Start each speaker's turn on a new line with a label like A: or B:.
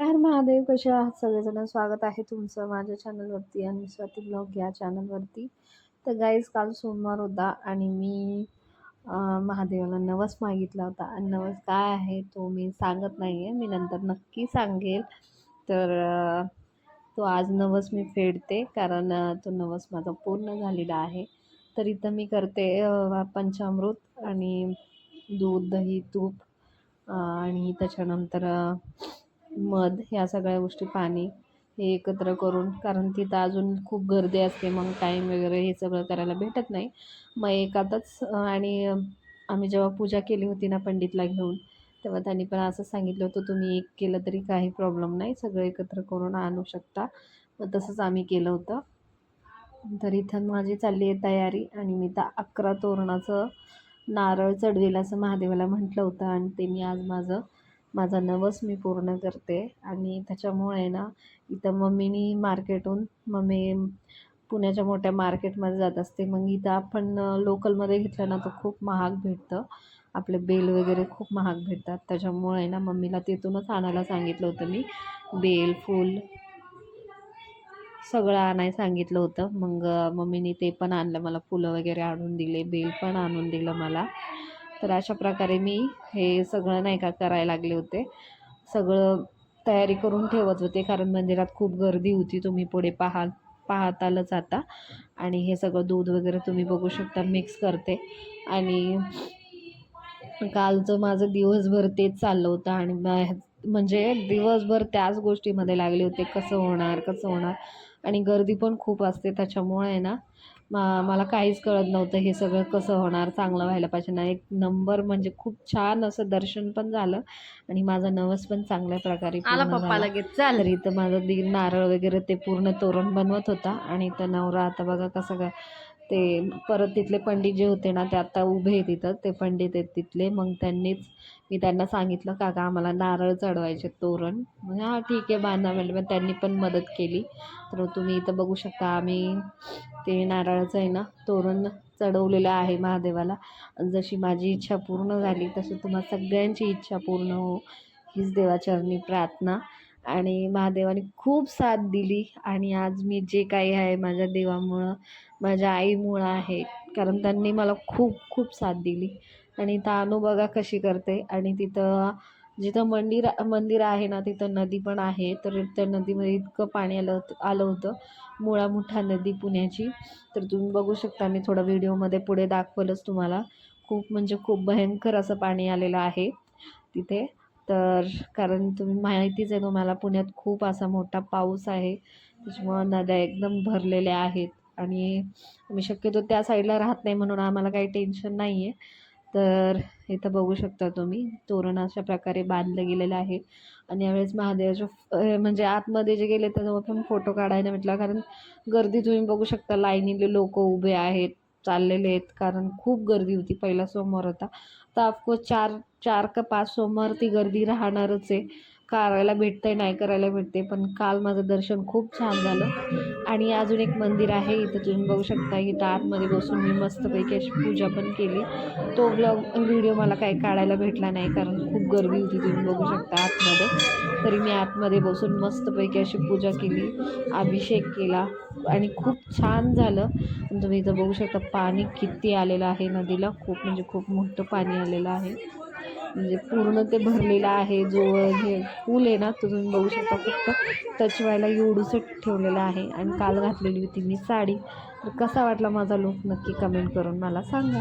A: हर महादेव कसे आहात? सगळेजण स्वागत आहे तुमचं माझ्या चॅनलवरती आणि स्वाती ब्लॉग या चॅनलवरती तर गाईज काल सोमवार होता आणि मी महादेवाला नवस मागितला होता. आणि नवस काय आहे तो मी सांगत नाही आहे मी नंतर नक्की सांगेल. तर तो आज नवस मी फेडते कारण तो नवस माझा पूर्ण झालेला आहे. तर इथं मी करते पंचामृत आणि दूध दही तूप आणि त्याच्यानंतर मध ह्या सगळ्या गोष्टी पाणी हे एकत्र करून कारण तिथं अजून खूप गर्दी असते मग टाईम वगैरे हे सगळं करायला भेटत नाही. मग एकातच आणि आम्ही जेव्हा पूजा केली होती ना पंडितला घेऊन तेव्हा त्यांनी पण असं सांगितलं होतं तुम्ही एक केलं तरी काही प्रॉब्लेम नाही सगळं एकत्र करून आणू शकता. मग तसंच आम्ही केलं होतं. तर इथं माझी चालली आहे तयारी आणि मी तर अकरा तोरणाचं नारळ चढवेल असं महादेवाला म्हटलं होतं आणि ते मी आज माझं माझा नवस मी पूर्ण करते. आणि त्याच्यामुळे ना इथं मम्मीनी मार्केटहून मम्मी पुण्याच्या मोठ्या मार्केटमध्ये जात असते. मग इथं आपण लोकलमध्ये घेतलं ना तर खूप महाग भेटतं. आपले बेल वगैरे खूप महाग भेटतात. त्याच्यामुळे ना मम्मीला तिथूनच आणायला सांगितलं होतं मी. बेल फूल सगळं आणायला सांगितलं होतं. मग मम्मीने ते पण आणलं. मला फुलं वगैरे आणून दिले बेल पण आणून दिलं मला. तर अशा प्रकारे मी हे सगळं नाही का करायला लागले होते. सगळं तयारी करून ठेवत होते कारण मंदिरात खूप गर्दी होती. तुम्ही पुढे पाहा आलंच आता. आणि हे सगळं दूध वगैरे तुम्ही बघू शकता मिक्स करते. आणि कालचं माझं दिवसभर तेच चाललं होतं. आणि म्हणजे दिवसभर त्याच गोष्टीमध्ये लागले होते कसं होणार कसं होणार. आणि गर्दी पण खूप असते त्याच्यामुळे ना मला काहीच कळत नव्हतं हे सगळं कसं होणार चांगलं व्हायला पाहिजे. ना एक नंबर म्हणजे खूप छान असं दर्शन पण झालं आणि माझा नवस पण चांगल्या प्रकारे
B: आला पप्पा लगेच. चाल
A: तरी तर माझं दीर नारळ वगैरे ते पूर्ण तोरण बनवत होता आणि तर नवरा आता बघा कसं काय ते परत तिथले पंडित जे होते ना ते आता उभे आहेत तिथं ते पंडित आहेत तिथले. मग त्यांनीच मी त्यांना सांगितलं काका आम्हाला नारळ चढवायचे तोरण. म्हणजे हां ठीक आहे बांधा. म्हणलं मग त्यांनी पण मदत केली. तर तुम्ही इथं बघू शकता आम्ही ते नारळाचं आहे ना तोरण चढवलेलं आहे महादेवाला. जशी माझी इच्छा पूर्ण झाली तशी तुम्हाला सगळ्यांची इच्छा पूर्ण हो. हीच देवाचरणी प्रार्थना. आणि महादेवाने खूप साथ दिली. आणि आज मी जे काही आहे माझ्या देवामुळं माझ्या आईमुळं आहे कारण त्यांनी मला खूप खूप साथ दिली. आणि तानू बघा कशी करते. आणि तिथं जिथं मंदिर मंदिर आहे ना तिथं नदी पण आहे. तर त्या नदीमध्ये इतकं पाणी आलं आलं होतं. मुळा मोठा नदी पुण्याची. तर तुम्ही बघू शकता मी थोडं व्हिडिओमध्ये पुढे दाखवलंच तुम्हाला. खूप म्हणजे खूप भयंकर असं पाणी आलेलं आहे तिथे. तर कारण तुम्ही माहितीच आहे तुम्हाला पुण्यात खूप असा मोठा पाऊस आहे. त्याच्यामुळं नद्या एकदम भरलेल्या आहेत. आणि आम्ही शक्यतो त्या साईडला राहत नाही म्हणून आम्हाला काही टेन्शन नाही आहे तर इथं बघू शकता तुम्ही तोरण अशा प्रकारे बांधलं गेलेलं आहे. आणि यावेळेस महादेवाच्या म्हणजे आतमध्ये जे गेले त्याच्यावर पण फोटो काढायला म्हटलं कारण गर्दी तुम्ही बघू शकता लाईनीले लोक उभे आहेत चाललेले आहेत. कारण खूप गर्दी होती पहिला सोमवार होता तर ऑफकोर्स चार चार का पाच सोमवार ती गर्दी राहणारच आहे. करायला भेटते नाही करायला भेटते पण काल माझं दर्शन खूप छान झालं. आणि अजून एक मंदिर आहे इथं तुम्ही बघू शकता इथं आतमध्ये बसून मी मस्तपैकी अशी पूजा पण केली. तो ब्लॉग व्हिडिओ मला काही काढायला भेटला नाही कारण खूप गर्दी होती तुम्ही बघू शकता आतमध्ये. तरी मी आतमध्ये बसून मस्तपैकी अशी पूजा केली अभिषेक केला आणि खूप छान झालं. तुम्ही इथं बघू शकता पाणी किती आलेलं आहे नदीला खूप म्हणजे खूप मोठं पाणी आलेलं आहे. म्हणजे पूर्ण ते भरलेलं आहे जो हे पूल आहे ना तो तुम्ही बघू शकता फक्त टच व्हायला ठेवलेलं आहे. आणि काल घातलेली होती मी साडी. तर कसा वाटला माझा लुक नक्की कमेंट करून मला सांगा.